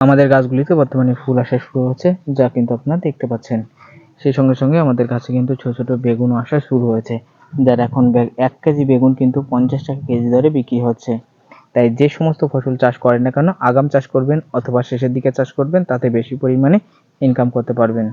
আমাদের গাছগুলিতে বর্তমানে ফুল আসা শুরু হচ্ছে যা কিন্তু আপনারা দেখতে পাচ্ছেন। সেই সঙ্গে সঙ্গে আমাদের গাছে কিন্তু ছোট ছোট বেগুন আসা শুরু হয়েছে, যার এখন এক কেজি বেগুন কিন্তু পঞ্চাশ টাকা কেজি দরে বিক্রি হচ্ছে। তাই যে সমস্ত ফসল চাষ করেন না কেন, আগাম চাষ করবেন অথবা শেষের দিকে চাষ করবেন, তাতে বেশি পরিমাণে ইনকাম করতে পারবেন।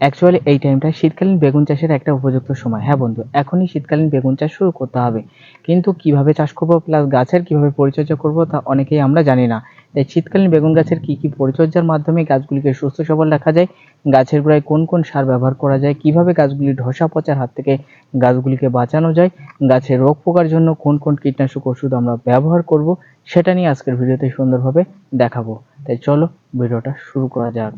অ্যাকচুয়ালি এই টাইমটা শীতকালীন বেগুন চাষের একটা উপযুক্ত সময়। হ্যাঁ বন্ধু, এখনই শীতকালীন বেগুন চাষ শুরু করতে হবে। কিন্তু কীভাবে চাষ করব প্লাস গাছের কীভাবে পরিচর্যা করব, তা অনেকেই আমরা জানি না। তাই শীতকালীন বেগুন গাছের কি কি পরিচর্যার মাধ্যমে গাছগুলিকে সুস্থ সবল রাখা যায়? গাছের গোড়ায় কোন কোন সার ব্যবহার করা যায়? কীভাবে গাছগুলি ধসা পচার হাত থেকে গাছগুলিকে বাঁচানো যায়? গাছের রোগ পোকার জন্য কোন কোন কীটনাশক ওষুধ আমরা ব্যবহার করব? সেটা নিয়ে আজকের ভিডিওতে সুন্দরভাবে দেখাবো। তাই চলো ভিডিওটা শুরু করা যাক।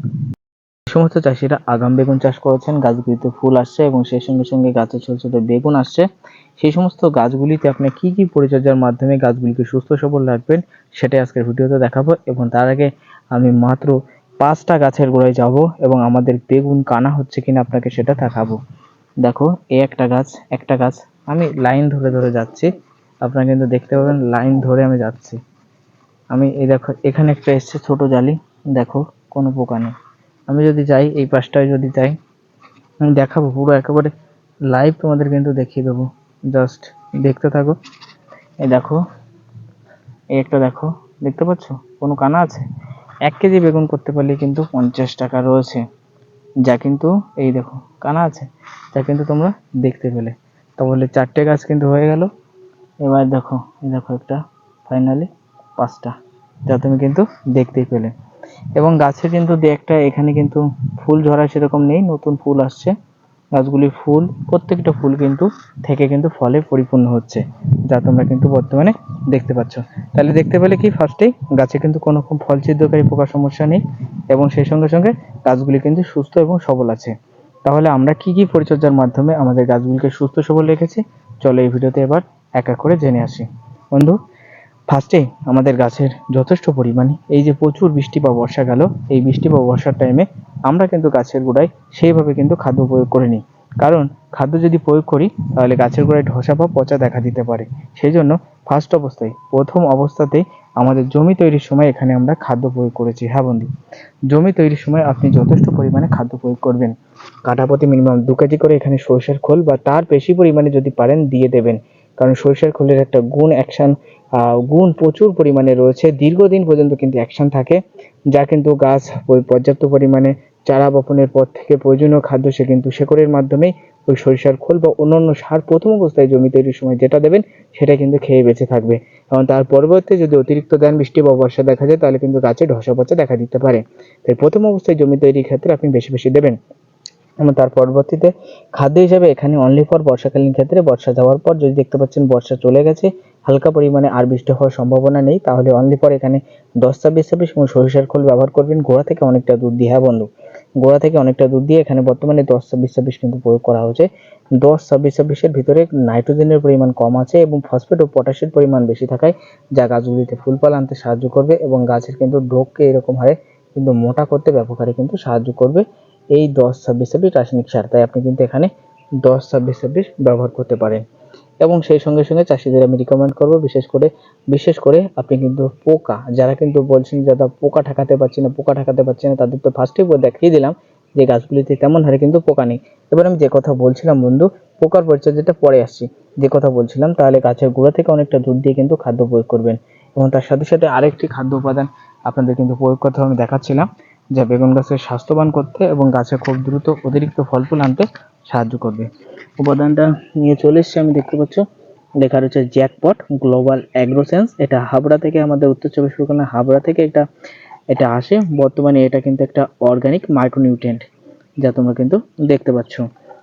সমস্ত চাষিরা আগাম বেগুন চাষ করেছেন, গাছগুলিতে ফুল আসছে এবং সেই সঙ্গে সঙ্গে গাছে ছোট ছোট বেগুন আসছে। সেই সমস্ত গাছগুলিতে আপনি কি কি পরিচর্যার মাধ্যমে গাছগুলিকে সুস্থ সবল রাখবেন সেটাই আজকের ভিডিওতে দেখাবো এবং তার আগে আমি মাত্র পাঁচটা গাছের গোড়ায় যাব এবং আমাদের বেগুন কানা হচ্ছে কিনা আপনাকে সেটা দেখাবো। দেখো, এ একটা গাছ একটা গাছ। আমি লাইন ধরে ধরে যাচ্ছি। আপনারা কিন্তু দেখতে পাবেন লাইন ধরে আমি যাচ্ছি। আমি এই দেখো, এখানে একটা এসছে ছোট জালি। দেখো, কোনো পোকা নেই। আমি যদি যাই, এই পাশটায় যদি যাই, আমি দেখাবো পুরো একেবারে লাইভ তোমাদের কিন্তু দেখিয়ে দেবো। জাস্ট দেখতে থাকো। এই দেখো, এই একটা দেখো, দেখতে পাচ্ছ? কোনো কানা আছে? এক কেজি বেগুন করতে পারলে কিন্তু পঞ্চাশ টাকা রয়েছে। যা কিন্তু, এই দেখো, কানা আছে। যা কিন্তু তোমরা দেখতে পেলে। তাহলে চারটে গাছ কিন্তু হয়ে গেল। এবার দেখো, এই দেখো একটা ফাইনালি পাঁচটা, যা তুমি কিন্তু দেখতেই পেলে। এবং গাছে কিন্তু দু একটা, এখানে কিন্তু ফুল ঝরা সেরকম নেই, নতুন ফুল আসছে। গাছগুলি ফুল, প্রত্যেকটা ফুল কিন্তু থেকে কিন্তু ফলে পরিপূর্ণ হচ্ছে, যা তোমরা কিন্তু বর্তমানে দেখতে পাচ্ছ। তাহলে দেখতে পেলে কি? ফার্স্টেই গাছে কিন্তু কোনো ফল ছিদ্রকারী পোকার সমস্যা নেই এবং সেই সঙ্গে সঙ্গে গাছগুলি কিন্তু সুস্থ এবং সবল আছে। তাহলে আমরা কি কি পরিচর্যার মাধ্যমে আমাদের গাছগুলিকে সুস্থ সবল রেখেছি? চলো এই ভিডিওতে এবার এক এক করে জেনে আসি। বন্ধু ফার্স্টে আমাদের গাছের যথেষ্ট পরিমাণে এই যে প্রচুর বৃষ্টি বা বর্ষা গেল, এই বৃষ্টি বা বর্ষার টাইমে আমরা কিন্তু গাছের গোড়ায় সেইভাবে কিন্তু খাদ্য প্রয়োগ করে নিই। কারণ খাদ্য যদি প্রয়োগ করি, তাহলে গাছের গোড়ায় ধসা বা পচা দেখা দিতে পারে। সেই জন্য ফার্স্ট অবস্থায়, প্রথম অবস্থাতেই আমাদের জমি তৈরির সময় এখানে আমরা খাদ্য প্রয়োগ করেছি। হ্যাঁ বন্ধু? জমি তৈরির সময় আপনি যথেষ্ট পরিমাণে খাদ্য প্রয়োগ করবেন। কাঠাপতি মিনিমাম দু কেজি করে এখানে সরিষার খোল বা তার বেশি পরিমাণে যদি পারেন, দিয়ে দেবেন। কারণ সরিষার খোলের একটা গুণ অ্যাকশন গুণ প্রচুর পরিমাণে রয়েছে। দীর্ঘদিন পর্যন্ত কিন্তু অ্যাকশন থাকে, যা কিন্তু গাছ পর্যাপ্ত পরিমাণে চারা বপনের পর থেকে প্রয়োজনীয় খাদ্য সে কিন্তু শেকড়ের মাধ্যমেই ওই সরিষার খোল বা অন্যান্য সার প্রথম অবস্থায় জমি তৈরির সময় যেটা দেবেন, সেটা কিন্তু খেয়ে বেঁচে থাকবে। এবং তার পরবর্তী যদি অতিরিক্ত দেন বৃষ্টি বা বর্ষা দেখা যায়, তাহলে কিন্তু গাছে ধসা পচা দেখা দিতে পারে। তাই প্রথম অবস্থায় জমি তৈরির ক্ষেত্রে আপনি বেশি বেশি দেবেন। এবং তার পরবর্তীতে খাদ্য হিসাবে এখানে অনলি ফর বর্ষাকালীন ক্ষেত্রে বর্ষা যাওয়ার পর যদি দেখতে পাচ্ছেন বর্ষা চলে গেছে, হালকা পরিমাণে আর বৃষ্টি হওয়ার সম্ভাবনা নেই, তাহলে অনলি ফর এখানে দশ, ছাব্বিশ ছাব্বিশ এবং সরিষার খোল ব্যবহার করবেন। গোড়া থেকে অনেকটা দুধ দিয়ে হ্যাঁ বন্ধু, গোড়া থেকে অনেকটা দুধ দিয়ে এখানে বর্তমানে দশ, ছাব্বিশ ছাব্বিশ কিন্তু প্রয়োগ করা হচ্ছে। দশ, ছাব্বিশ, ছাব্বিশের ভিতরে নাইট্রোজেনের পরিমাণ কম আছে এবং ফসফেট ও পটাশের পরিমাণ বেশি থাকায় যা গাছগুলিতে ফুল ফল আনতে সাহায্য করবে এবং গাছের কিন্তু ডোককে এরকম হারে কিন্তু মোটা করতে ব্যাপক হারে কিন্তু সাহায্য করবে। এই দশ ছাব্বিশ ছাব্বিশ রাসায়নিক সার। তাই আপনি কিন্তু এখানে দশ ছাব্বিশ ছাব্বিশ ব্যবহার করতে পারেন। এবং সেই সঙ্গে সঙ্গে চাষিদের আমি রিকমেন্ড করব, বিশেষ করে বিশেষ করে আপনি কিন্তু পোকা, যারা কিন্তু বলছেন দাদা পোকা ঠেকাতে পারছি না, পোকা ঠেকাতে পারছি না, তাদের তো ফার্স্টেই দেখিয়ে দিলাম যে গাছগুলিতে তেমন হারে কিন্তু পোকা নেই। এবার আমি যে কথা বলছিলাম বন্ধু, পোকার পরিচর্যাটা পরে আসছি, যে কথা বলছিলাম, তাহলে গাছের গোড়া থেকে অনেকটা দুধ দিয়ে কিন্তু খাদ্য প্রয়োগ করবেন। এবং তার সাথে সাথে আরেকটি খাদ্য উপাদান আপনাদের কিন্তু প্রয়োগ করতে আমি দেখাচ্ছিলাম। যা বেগুন গাছের স্বাস্থ্যবান করতে এবং গাছে খুব দ্রুত অতিরিক্ত ফল ফুল আনতে সাহায্য করবে। উপাদানটা নিয়ে চলে এসছে আমি, দেখতে পাচ্ছ? লেখা রয়েছে জ্যাকপট গ্লোবাল অ্যাগ্রোসেন্স। এটা হাবড়া থেকে আমাদের উত্তর চব্বিশ পরগনা হাবড়া থেকে এটা এটা আসে। বর্তমানে এটা কিন্তু একটা অর্গানিক মাইক্রোনিউট্রিয়েন্ট, যা তোমরা কিন্তু দেখতে পাচ্ছ।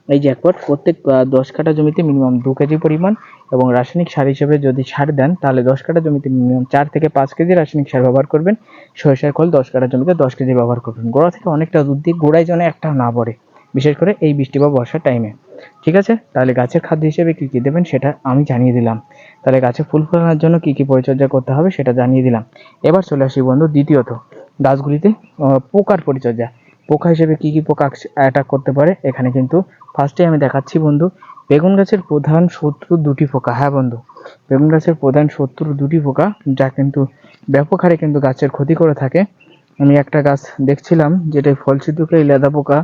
এই জ্যাকপট প্রত্যেক দশ কাঠা জমিতে মিনিমাম দু কেজি পরিমাণ এবং রাসায়নিক সার হিসেবে যদি সার দেন, তাহলে দশ কাঠা জমিতে মিনিমাম চার থেকে পাঁচ কেজি রাসায়নিক সার ব্যবহার করবেন। সরিষার খোল দশ কাঠা জমিতে দশ কেজি ব্যবহার করবেন। গোড়া থেকে অনেকটা দুধ দিয়ে গোড়ায় যেন একটা না পড়ে, বিশেষ করে এই বৃষ্টি বা বর্ষার টাইমে ঠিক আছে? তাহলে গাছের খাদ্য হিসেবে কী কী দেবেন সেটা আমি জানিয়ে দিলাম। তাহলে গাছে ফুল ফলানোর জন্য কী কী পরিচর্যা করতে হবে সেটা জানিয়ে দিলাম। এবার চলে আসি বন্ধু দ্বিতীয়ত, গাছগুলিতে পোকার পরিচর্যা। পোকা হিসেবে কি কি পোকা অ্যাটাক করতে পারে? এখানে কিন্তু ফার্স্টে আমি দেখাচ্ছি বন্ধু বেগুন গাছের প্রধান শত্রু দুটি পোকা। হ্যাঁ বন্ধু বেগুন গাছের প্রধান শত্রু দুটি পোকা যা কিন্তু ব্যাপক হারে কিন্তু গাছের ক্ষতি করে থাকে। আমি একটা গাছ দেখছিলাম যেটা ফল ছিদ্রকে লেদা পোকা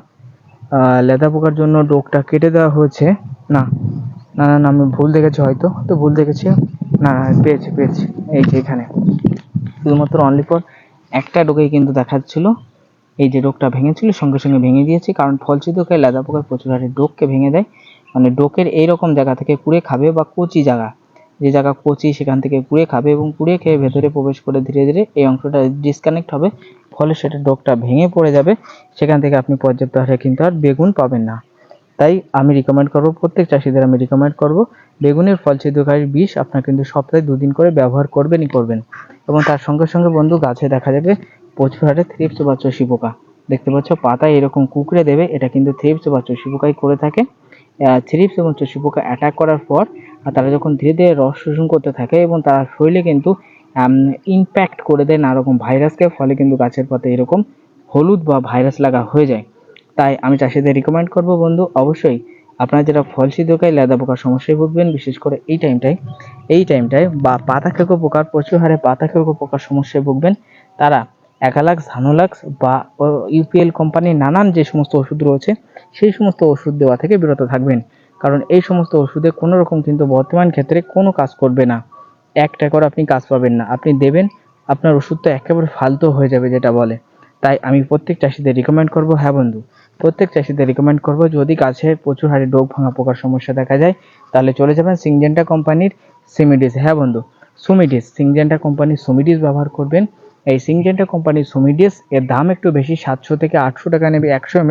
লেদা পোকার জন্য ডোকটা কেটে দেওয়া হয়েছে। না না না, আমি ভুল দেখেছি হয়তো তো ভুল দেখেছি। না না, পেয়েছি পেয়েছি। এই যে এখানে। শুধুমাত্র অনলি ফর একটা ডোকেই কিন্তু দেখাচ্ছিল এই যে ডোকটা ভেঙেছিল, সঙ্গে সঙ্গে ভেঙে দিয়েছি। কারণ ফল ছিদ্রকে লেদা পোকা প্রচুর হারে ডোককে ভেঙে দেয়। মানে ডোকের এইরকম জায়গা থেকে কুড়ে খাবে বা কচি জায়গা, যে জায়গা কচি সেখান থেকে কুড়ে খাবে এবং কুড়ে খেয়ে ভেতরে প্রবেশ করে ধীরে ধীরে এই অংশটা ডিসকানেক্ট হবে। ফলে সেটা ডোকটা ভেঙে পড়ে যাবে। সেখান থেকে আপনি পর্যাপ্ত হারে কিন্তু আর বেগুন পাবেন না। তাই আমি রিকমেন্ড করব, প্রত্যেক চাষিদের আমি রিকমেন্ড করব, বেগুনের ফল ছিদ্রকারী বিষ আপনার কিন্তু সপ্তাহে দুদিন করে ব্যবহার করবেনই করবেন। এবং তার সঙ্গে সঙ্গে বন্ধু, গাছে দেখা যাবে হারে থ্রিপস বা চষি পোকা দেখতে পাচ্ছ, পাতায় এরকম কুকড়ে দেবে, এটা কিন্তু থ্রিপস বা চষি পোকাই করে থাকে। থ্রিপস এবং চষি পোকা অ্যাটাক করার পর তারা যখন ধীরে ধীরে রস শোষণ করতে থাকে এবং তারা শরীরে কিন্তু ইমপ্যাক্ট করে দেয় নানা রকম ভাইরাসকে, ফলে কিন্তু গাছের পাতা এরকম হলুদ বা ভাইরাস লাগা হয়ে যায়। তাই আমি চাষিদের রিকমেন্ড করব বন্ধু, অবশ্যই আপনারা যারা ফল ছিদ্রকারী লেদা পোকার সমস্যায় ভুগবেন, বিশেষ করে এই টাইমটায় এই টাইমটায় বা পাতা খেকো পোকার প্রচুর হারে পাতা খেকো পোকার সমস্যায় ভুগবেন, তারা একালাক্স ধানোলাক্স বা ইউপিএল কোম্পানির নানান যে সমস্ত ওষুধ রয়েছে, সেই সমস্ত ওষুধ দেওয়া থেকে বিরত থাকবেন। কারণ এই সমস্ত ওষুধে কোনো রকম কিন্তু বর্তমান ক্ষেত্রে কোনো কাজ করবে না। একটা করে আপনি কাজ পাবেন না। আপনি দেবেন, আপনার ওষুধ তো একেবারে ফালতু হয়ে যাবে যেটা বলে। তাই আমি প্রত্যেক চাষিদের রিকমেন্ড করব হ্যাঁ বন্ধু, প্রত্যেক চাষিদের রিকমেন্ড করব, যদি গাছে প্রচুর হারে ডোক ভাঙা পোকার সমস্যা দেখা যায়, তাহলে চলে যাবেন সিংজেন্টা কোম্পানির সিমিডিস হ্যাঁ বন্ধু সুমিডিস সিংজেন্টা কোম্পানির সুমিডিস ব্যবহার করবেন। এই সিংজেন্টা কোম্পানির সুমিডিস এর দাম একটু বেশি, সাতশো থেকে আটশো টাকা নেবে একশো এম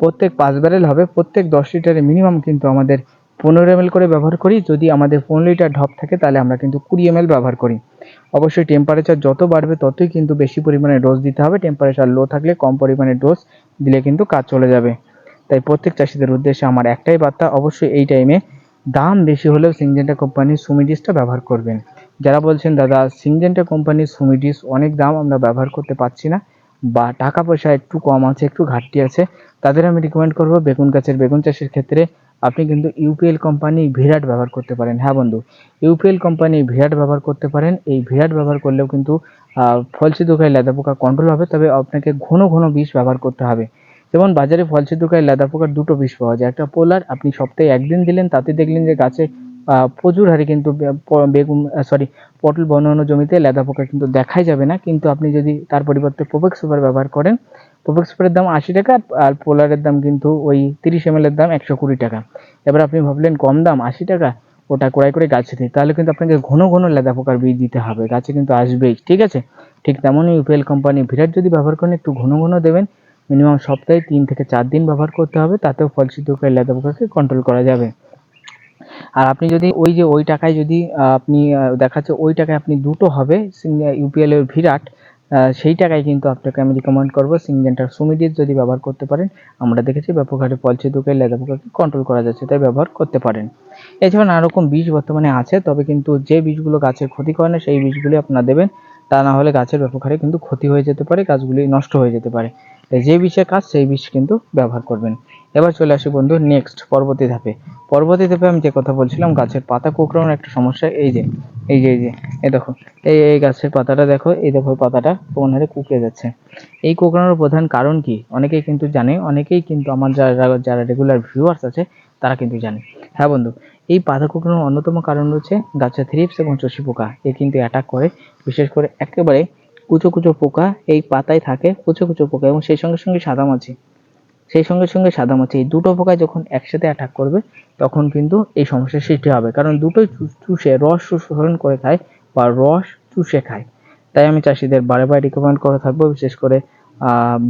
প্রত্যেক পাঁচ ব্যারেল হবে, প্রত্যেক দশ লিটারে মিনিমাম কিন্তু আমাদের পনেরো এম করে ব্যবহার করি। যদি আমাদের পনেরো লিটার ঢপ থাকে, তাহলে আমরা কিন্তু কুড়ি এম ব্যবহার করি। অবশ্যই টেম্পারেচার যত বাড়বে, ততই কিন্তু বেশি পরিমাণে ডোজ দিতে হবে। টেম্পারেচার লো থাকলে কম পরিমাণে ডোজ দিলে কিন্তু কাজ চলে যাবে। তাই প্রত্যেক চাষিদের উদ্দেশ্যে আমার একটাই বার্তা, অবশ্যই এই টাইমে দাম বেশি হলেও সিংজেন্টা কোম্পানির সুমিডিসটা ব্যবহার করবেন। যারা বলছেন, দাদা সিংজেন্টা কোম্পানির সুমিডিস অনেক দাম আমরা ব্যবহার করতে পারছি না বা টাকা পয়সা একটু কম আছে, একটু ঘাটতি আছে, তাদের আমি রিকমেন্ড করব বেগুন গাছের বেগুন চাষের ক্ষেত্রে আপনি কিন্তু ইউপিএল কোম্পানি ভিরাট ব্যবহার করতে পারেন। হ্যাঁ বন্ধু ইউপিএল কোম্পানি ভিরাট ব্যবহার করতে পারেন। এই ভিরাট ব্যবহার করলেও কিন্তু ফলসি দোকায় লেদা পোকা কন্ট্রোল হবে, তবে আপনাকে ঘন ঘন বিষ ব্যবহার করতে হবে। যেমন বাজারে ফলসি দোকায় লেদা পোকার দুটো বিষ পাওয়া যায়। একটা পোলার আপনি সপ্তাহে একদিন দিলেন, তাতে দেখলেন যে গাছে প্রচুর হারে কিন্তু বেগুন সরি পটল বনানো জমিতে লেদা পোকা কিন্তু দেখাই যাবে না। কিন্তু আপনি যদি তার পরিবর্তে প্রোপেক সুপার ব্যবহার করেন প্রোপেক সুপারের দাম আশি টাকা আর- পোলারের দাম কিন্তু ওই তিরিশ এম দাম একশো কুড়ি টাকা। এবার আপনি ভাবলেন কম দাম আশি টাকা, ওটা ক্রয় করে গাছে দিই তাহলে কিন্তু আপনাকে ঘন ঘন লেদা পোকার বীজ দিতে হবে। গাছে কিন্তু আসবেই, ঠিক আছে? ঠিক তেমনই ইউপিএল কোম্পানি ভিরাট যদি ব্যবহার করেন, একটু ঘন ঘন দেবেন। মিনিমাম সপ্তাহে তিন থেকে চার দিন ব্যবহার করতে হবে, তাতেও ফল সিদ্ধকারী লেদা পোকাকে কন্ট্রোল করা যাবে। আর আপনি যদি ওই যে ওই টাকায় যদি আপনি দেখাচ্ছে ওই টাকায় আপনি দুটো হবে ইউপিএল এর ভিরাট সেই টাকায় কিন্তু আপনাকে আমি রিকমেন্ড করব সিংজেন্টার সুমিডিস যদি ব্যবহার করতে পারেন। আমরা দেখেছি ব্যাপক হারে লেদা পোকাকে কন্ট্রোল করা যাচ্ছে, তাই ব্যবহার করতে পারেন। এছাড়া নানা রকম বীজ বর্তমানে আছে, তবে কিন্তু যে বীজগুলো গাছের ক্ষতি করে না, সেই বীজগুলি আপনারা দেবেন। তা না হলে গাছের ব্যাপক হারে কিন্তু ক্ষতি হয়ে যেতে পারে, গাছগুলি নষ্ট হয়ে যেতে পারে। যে বিষের কাজ, সেই বিষ কিন্তু ব্যবহার করবেন। এবার চলে আসি বন্ধু নেক্সট পরবর্তী ধাপে। পরবর্তী ধাপে আমি যে কথা বলছিলাম, গাছের পাতা কোঁকড়ানোর একটা সমস্যা, এই যে এই যে এই যে, এই দেখো, এই এই গাছের পাতাটা দেখো, এই দেখো পাতাটা কোন হারে কুকড়ে যাচ্ছে। এই কোঁকড়ানোর প্রধান কারণ কি? অনেকেই কিন্তু জানে, অনেকেই কিন্তু আমার যারা যারা রেগুলার ভিউয়ার্স আছে, তারা কিন্তু জানে। হ্যাঁ বন্ধু, এই পাতা কোঁকড়ানোর অন্যতম কারণ হচ্ছে গাছের থ্রিপস এবং চষি পোকা। এ কিন্তু অ্যাটাক করে, বিশেষ করে একেবারে কুচো কুচো পোকা, এই পাতায় থাকে কুচো কুচো পোকা এবং সেই সঙ্গে সঙ্গে সাদামাছি। সেই সঙ্গে সঙ্গে সাদামাছি এই দুটো পোকায় যখন একসাথে অ্যাটাক করবে, তখন কিন্তু এই সমস্যার সৃষ্টি হবে। কারণ দুটোই চুষে, রস শোষণ করে খায় বা রস চুষে খায়। তাই আমি চাষিদের বারে বারে রিকমেন্ড করে থাকব, বিশেষ করে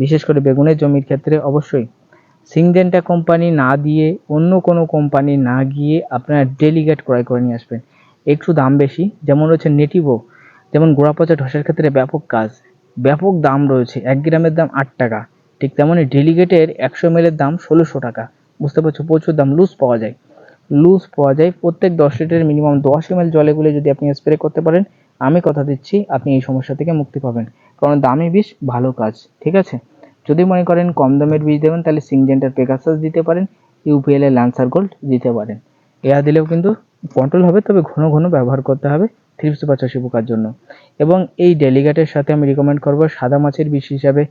বিশেষ করে বেগুনের জমির ক্ষেত্রে অবশ্যই। সিংজেন্টা কোম্পানি না দিয়ে অন্য কোনো কোম্পানি না গিয়ে আপনারা ডেলিগেট ক্রয় করে নিয়ে আসবেন। একটু দাম বেশি, যেমন রয়েছে নেটিভো যেমন গোড়া পচা ঢসের ক্ষেত্রে ব্যাপক কাজ। ব্যাপক দাম রয়েছে, এক গ্রামের দাম আট টাকা। ঠিক তেমনই ডেলিগেটের একশো এম এর দাম ষোলোশো টাকা। বুঝতে পারছ? প্রচুর দাম লুজ পাওয়া যায়। লুজ পাওয়া যায়। প্রত্যেক দশ লিটারের মিনিমাম দশ এম এল জলে গুলে যদি আপনি স্প্রে করতে পারেন, আমি কথা দিচ্ছি, আপনি এই সমস্যা থেকে মুক্তি পাবেন। কারণ দামি বিষ ভালো কাজ, ঠিক আছে? যদি মনে করেন কম দামের বীজ দেবেন, তাহলে সিংজেন্টার পেগাসাস দিতে পারেন ইউপিএল এর ল্যান্সার গোল্ড দিতে পারেন। এরা দিলেও কিন্তু কন্ট্রোল হবে, তবে ঘন ঘন ব্যবহার করতে হবে থ্রিপস চষি পোকার জন্য। এবং এই ডেলিগেটের সাথে আমি রিকমেন্ড করব সাদা মাছের বিষ হিসাবে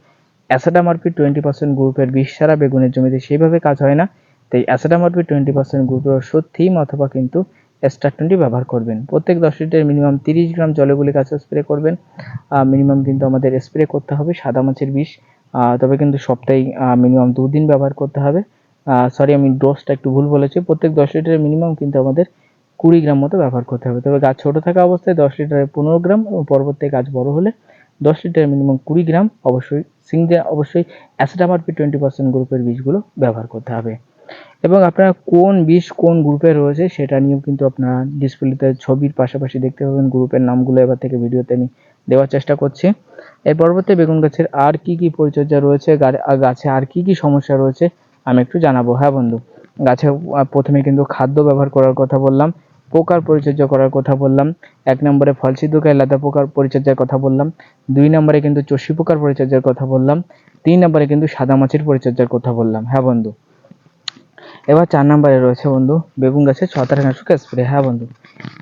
অ্যাসাডামারপি টোয়েন্টি পার্সেন্ট গ্রুপের বিষ ছাড়া বেগুনের জমিতে সেইভাবে কাজ হয় না। তাই অ্যাসাডামারপি টোয়েন্টি পার্সেন্ট গ্রুপের ওষুধ থিম অথবা কিন্তু এক্সট্রা টোয়েন্টি ব্যবহার করবেন। প্রত্যেক দশ লিটার মিনিমাম তিরিশ গ্রাম জলে গুলে গাছে স্প্রে করবেন। মিনিমাম কিন্তু আমাদের স্প্রে করতে হবে সাদা মাছের বিষ। তবে কিন্তু সপ্তাহে মিনিমাম দুদিন ব্যবহার করতে হবে। সরি আমি ডোজটা একটু ভুল বলেছি। প্রত্যেক দশ লিটারের মিনিমাম কিন্তু আমাদের কুড়ি গ্রাম মতো ব্যবহার করতে হবে। তবে গাছ ছোট থাকা অবস্থায় দশ লিটারে পনেরো গ্রাম এবং পরবর্তী গাছ বড় হলে দশ লিটার মিনিমাম কুড়ি গ্রাম, অবশ্যই সিঙ্গে অবশ্যই অ্যাসিডামারপি টোয়েন্টি পার্সেন্ট গ্রুপের বীজগুলো ব্যবহার করতে হবে। এবং আপনারা কোন বীজ কোন গ্রুপে রয়েছে সেটা নিয়েও কিন্তু আপনারা ডিসপ্লেতে ছবির পাশাপাশি দেখতে পাবেন। গ্রুপের নামগুলো এবার থেকে ভিডিওতে আমি দেওয়ার চেষ্টা করছি। এর পরবর্তী বেগুন গাছের আর কি কি পরিচর্যা রয়েছে? গাছে আর কি কি সমস্যা রয়েছে? আমি একটু জানাব। হ্যাঁ বন্ধু, গাছে প্রথমে কিন্তু খাদ্য ব্যবহার করার কথা বললাম। পোকার পরিচর্যা করার কথা বললাম। এক নম্বরে ফল ছিদ্রকারী লাদা পোকার পরিচর্যার কথা বললাম। দুই নম্বরে কিন্তু চষি পোকার পরিচর্যার কথা বললাম। তিন নম্বরে কিন্তু সাদা মাছের পরিচর্যার কথা বললাম। হ্যাঁ বন্ধু। এবার চার নম্বরে রয়েছে বন্ধু, বেগুন গাছে ছত্রাকনাশক স্প্রে। হ্যাঁ বন্ধু।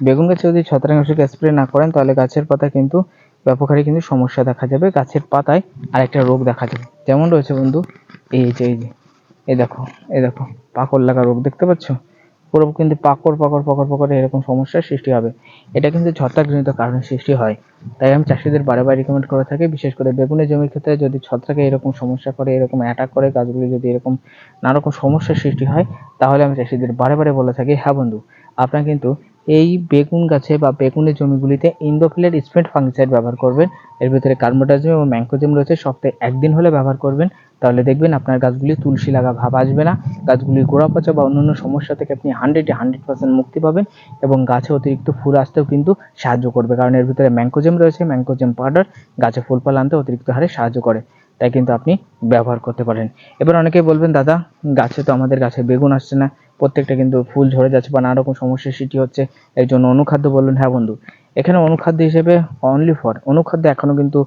বেগুন গাছে যদি ছত্রাকনাশক স্প্রে না করেন, তাহলে গাছের পাতা কিন্তু ব্যাপক হারে কিন্তু সমস্যা দেখা যাবে। গাছের পাতায় আরেকটা রোগ দেখা যাবে। যেমন রয়েছে বন্ধু, এই যে এই যে, এই দেখো এই দেখো, পাকড় লাগা রোগ দেখতে পাচ্ছ? পুরো কিন্তু পাকড় পাকড় পাকড় পাকড় এরকম সমস্যার সৃষ্টি হবে। এটা কিন্তু ছত্রাকজনিত কারণে সৃষ্টি হয়। তাই আমি চাষিদের বারে বারে রিকমেন্ড করে থাকি, বিশেষ করে বেগুনের জমির ক্ষেত্রে যদি ছত্রাকে এরকম সমস্যা করে, এরকম অ্যাটাক করে, গাছগুলি যদি এরকম নানা রকম সমস্যার সৃষ্টি হয়, তাহলে আমি চাষিদের বারে বারে বলে থাকি হ্যাঁ বন্ধু, আপনার কিন্তু এই বেগুন গাছে বা বেগুনের জমিগুলিতে ইন্দোফিলেট স্প্রেড ফাঙ্গিসাইড ব্যবহার করবেন। এর ভিতরে কার্বোটাজিম এবং ম্যাঙ্কোজেম রয়েছে, সপ্তাহে একদিন হলে ব্যবহার করবেন। তাহলে দেখবেন আপনার গাছগুলি তুলসী লাগা ভাব আসবে না। গাছগুলির গোড়া পচা বা অন্যান্য সমস্যা থেকে আপনি হান্ড্রেডে হান্ড্রেড পার্সেন্ট মুক্তি পাবেন এবং গাছে অতিরিক্ত ফুল আসতেও কিন্তু সাহায্য করবে। কারণ এর ভিতরে ম্যাঙ্কোজেম রয়েছে ম্যাঙ্কোজেম পাউডার গাছে ফুল ফল আনতে অতিরিক্ত হারে সাহায্য করে। তাই কিন্তু আপনি ব্যবহার করতে পারেন। এবার অনেকেই বলবেন, দাদা, গাছে তো আমাদের গাছে বেগুন আসছে না। প্রত্যেকটা কিন্তু ফুল ঝরে যাচ্ছে বা নানা রকম সমস্যার সৃষ্টি হচ্ছে। এর জন্য অনুখাদ্য বললেন হ্যাঁ বন্ধু। এখানে অনুখাদ্য হিসেবে অনলি ফর অনুখাদ্য এখনও কিন্তু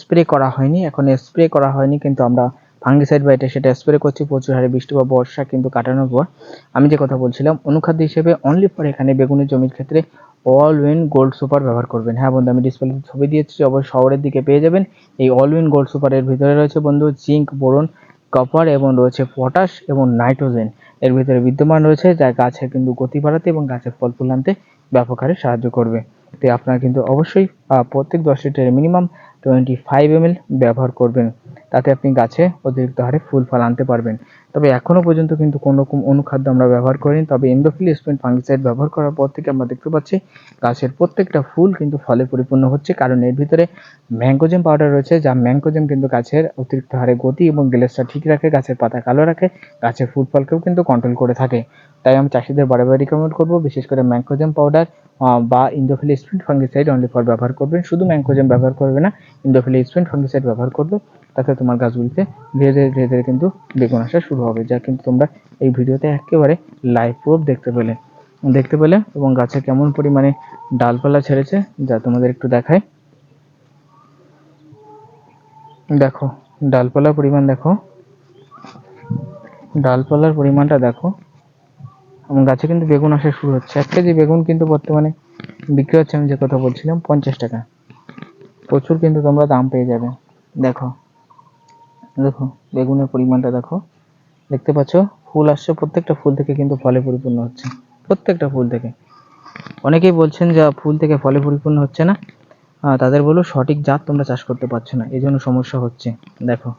স্প্রে করা হয়নি। এখন স্প্রে করা হয়নি, কিন্তু আমরা ফাঙ্গিসাইড বা এটা সেটা স্প্রে করছি। প্রচুর হারে বৃষ্টি বা বর্ষা কিন্তু কাটানোর পর। আমি যে কথা বলছিলাম, অনুখাদ্য হিসেবে অনলি ফর এখানে বেগুনের জমির ক্ষেত্রে অল উইন গোল্ড সুপার ব্যবহার করবেন। হ্যাঁ বন্ধু, আমি ডিসপ্লে ছবি দিয়েছি, অবশ্যই শহরের দিকে পেয়ে যাবেন। এই অল উইন গোল্ড সুপারের ভিতরে রয়েছে বন্ধু জিঙ্ক বোরন কপার এবং রয়েছে পটাশ এবং নাইট্রোজেন এর ভিতরে বিদ্যমান রয়েছে, যা গাছের কিন্তু গতি বাড়াতে এবং গাছের ফল ফুল আনতে ব্যাপক হারে সাহায্য করবে। তাই আপনারা কিন্তু অবশ্যই প্রত্যেক দশ লিটারে মিনিমাম টোয়েন্টি ফাইভ এম ব্যবহার করবেন। তাতে আপনি গাছে অতিরিক্ত হারে ফুল, ফল আনতে পারবেন। তবে এখনও পর্যন্ত কিন্তু কোনো রকম অনুখাদ্য আমরা ব্যবহার করিনি। তবে এন্ডোফিল স্পেন ফাঙ্গিসাইড ব্যবহার করার পর থেকে আমরা দেখতে পাচ্ছি, গাছের প্রত্যেকটা ফুল কিন্তু ফলে পরিপূর্ণ হচ্ছে। কারণ এর ভিতরে ম্যাঙ্কোজেম পাউডার রয়েছে, যা ম্যাঙ্কোজেম কিন্তু গাছের অতিরিক্ত হারে গতি এবং গ্লেসটা ঠিক রাখে, গাছের পাতা কালো রাখে, গাছের ফুল, ফলকেও কিন্তু কন্ট্রোল করে থাকে। তাই আমি চাষিদের বারে বারে রিকমেন্ড করব, বিশেষ করে ম্যাঙ্কোজেম পাউডার বা ইন্ডোফিল স্প্রিন ফাঙ্গিসাইড অনলি ফর ব্যবহার করবেন। শুধু ম্যাঙ্কোজেম ব্যবহার করবে না, ইন্ডোফিল স্প্রিন ফাঙ্গিসাইড ব্যবহার করবে। তাতে তোমার গাছগুলিতে ধীরে ধীরে ধীরে ধীরে কিন্তু বেগুন আসা শুরু হবে, যা কিন্তু তোমরা এই ভিডিওতে একেবারে লাইভ প্রুফ দেখতে পেলে। দেখতে পেলে এবং গাছে কেমন পরিমাণে ডালপালা ছেড়েছে, যা তোমাদের একটু দেখায় দেখো, ডালপালার পরিমাণ দেখো। ডালপালার পরিমাণটা দেখো। এবং গাছে কিন্তু বেগুন আসা শুরু হচ্ছে। এক কেজি বেগুন কিন্তু বর্তমানে বিক্রি হচ্ছে, আমি যে কথা বলছিলাম, পঞ্চাশ টাকা। প্রচুর কিন্তু তোমরা দাম পেয়ে যাবে। দেখো দেখো, বেগুনের পরিমাণটা দেখো। দেখতে পাচ্ছ, ফুল আসছে, প্রত্যেকটা ফুল থেকে কিন্তু ফলে পরিপূর্ণ হচ্ছে। প্রত্যেকটা ফুল থেকে। অনেকেই বলছেন যে ফুল থেকে ফলে পরিপূর্ণ হচ্ছে না। তাদের বলো, সঠিক জাত তোমরা চাষ করতে পারছ না, এই জন্য সমস্যা হচ্ছে। দেখো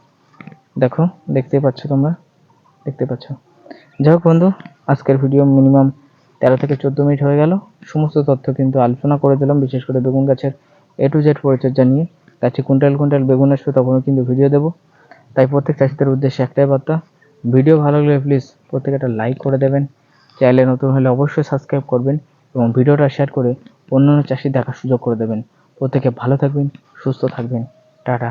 দেখো দেখতেই পাচ্ছ তোমরা? দেখতে পাচ্ছ? যাই হোক বন্ধু, আজকের ভিডিও মিনিমাম তেরো থেকে চোদ্দ মিনিট হয়ে গেল। সমস্ত তথ্য কিন্তু আলোচনা করে দিলাম, বিশেষ করে বেগুন গাছের এ টু জেড পরিচর্যা নিয়ে। গাছে কুইন্টাল কুইন্টাল বেগুন আসবে, তখনও কিন্তু ভিডিও দেবো। তাই প্রত্যেক চাষিদের উদ্দেশ্যে একটাই বার্তা ভিডিও ভালো লাগলে প্লিজ প্রত্যেকে একটা লাইক করে দেবেন। চ্যানেলে নতুন হলে অবশ্যই সাবস্ক্রাইব করবেন এবং ভিডিওটা শেয়ার করে অন্যান্য চাষি দেখার সুযোগ করে দেবেন। প্রত্যেকে ভালো থাকবেন, সুস্থ থাকবেন। টাটা।